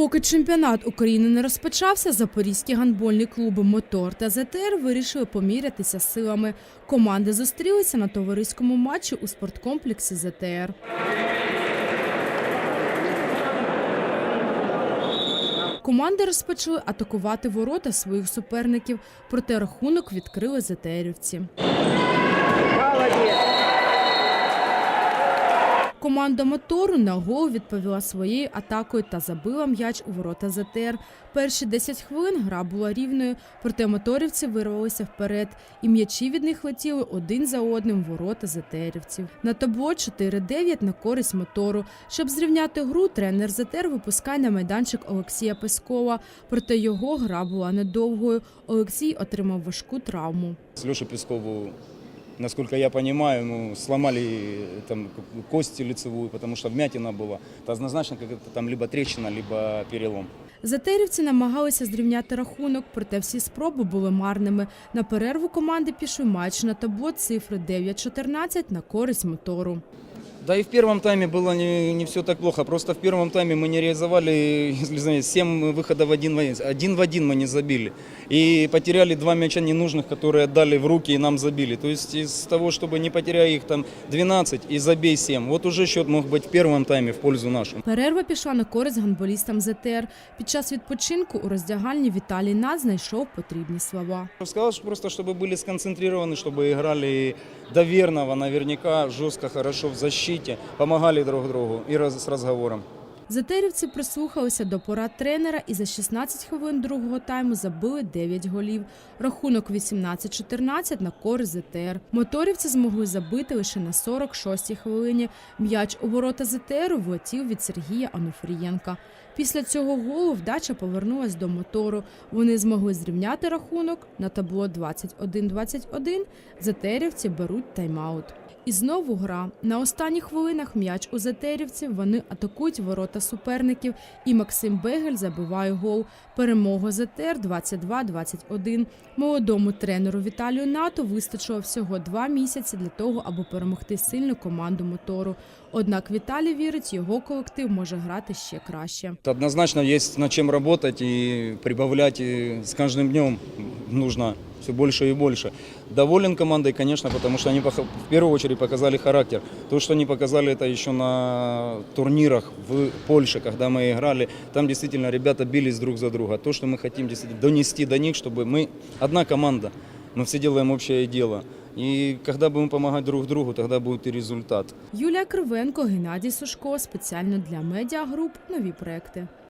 Поки чемпіонат України не розпочався, запорізькі гандбольні клуби Мотор та ЗТР вирішили помірятися силами. Команди зустрілися на товариському матчі у спорткомплексі ЗТР. Команди розпочали атакувати ворота своїх суперників, проте рахунок відкрили ЗТРівці. Команда мотору на гол відповіла своєю атакою та забила м'яч у ворота ЗТР. Перші 10 хвилин гра була рівною, проте моторівці вирвалися вперед, і м'ячі від них летіли один за одним в ворота ЗТРівців. На табло 4-9 на користь мотору. Щоб зрівняти гру, тренер ЗТР випускає на майданчик Олексія Пескова. Проте його гра була недовгою. Олексій отримав важку травму. С Лешей Пескову, насколько я понимаю, ну, сломали там кости лицевую, потому что вмятина была. Это однозначно как-то там либо трещина, либо перелом. Затерівці намагалися зрівняти рахунок, проте всі спроби були марними. На перерву команди пішов матч на табло цифри 9-14 на користь мотору. Да и в первом тайме было не, не все так плохо. Просто в первом тайме мы не реализовали, если знаете, 7 выходов один в один. Один в один мы не забили. И потеряли два мяча ненужных, которые отдали в руки и нам забили. То есть из того, чтобы не потеряй их там 12 и забей 7. Вот уже счет мог быть в первом тайме в пользу нашу. Перерва пішла на користь гандболістам ЗТР. Під час відпочинку у роздягальні Віталій Над знайшов потрібні слова. Сказал, что просто чтобы были сконцентрированы, чтобы играли доверного, наверняка, жестко, хорошо в защите, помогали друг другу и с разговором. Затерівці прислухалися до порад тренера і за 16 хвилин другого тайму забили 9 голів. Рахунок 18-14 на користь ЗТР. Моторівці змогли забити лише на 46-й хвилині. М'яч у ворота ЗТРу влетів від Сергія Ануфрієнка. Після цього голу вдача повернулась до мотору. Вони змогли зрівняти рахунок на табло 21-21. ЗТРівці беруть тайм-аут. І знову гра. На останніх хвилинах м'яч у затерівців. Вони атакують ворота суперників. І Максим Бегель забиває гол. Перемога ЗТР 22-21. Молодому тренеру Віталію НАТО вистачило всього два місяці для того, аби перемогти сильну команду мотору. Однак Віталій вірить, його колектив може грати ще краще. Однозначно есть над чем работать и прибавлять и с каждым днем нужно все больше и больше. Доволен командой, конечно, потому что они пох- в первую очередь показали характер. То, что они показали это еще на турнирах в Польше, когда мы играли, там действительно ребята бились друг за друга. То, что мы хотим действительно донести до них, чтобы мы одна команда, мы все делаем общее дело. И когда будем помогать друг другу, тогда будет и результат. Юлія Кривенко, Геннадій Сушко спеціально для медіагруп нові проекти.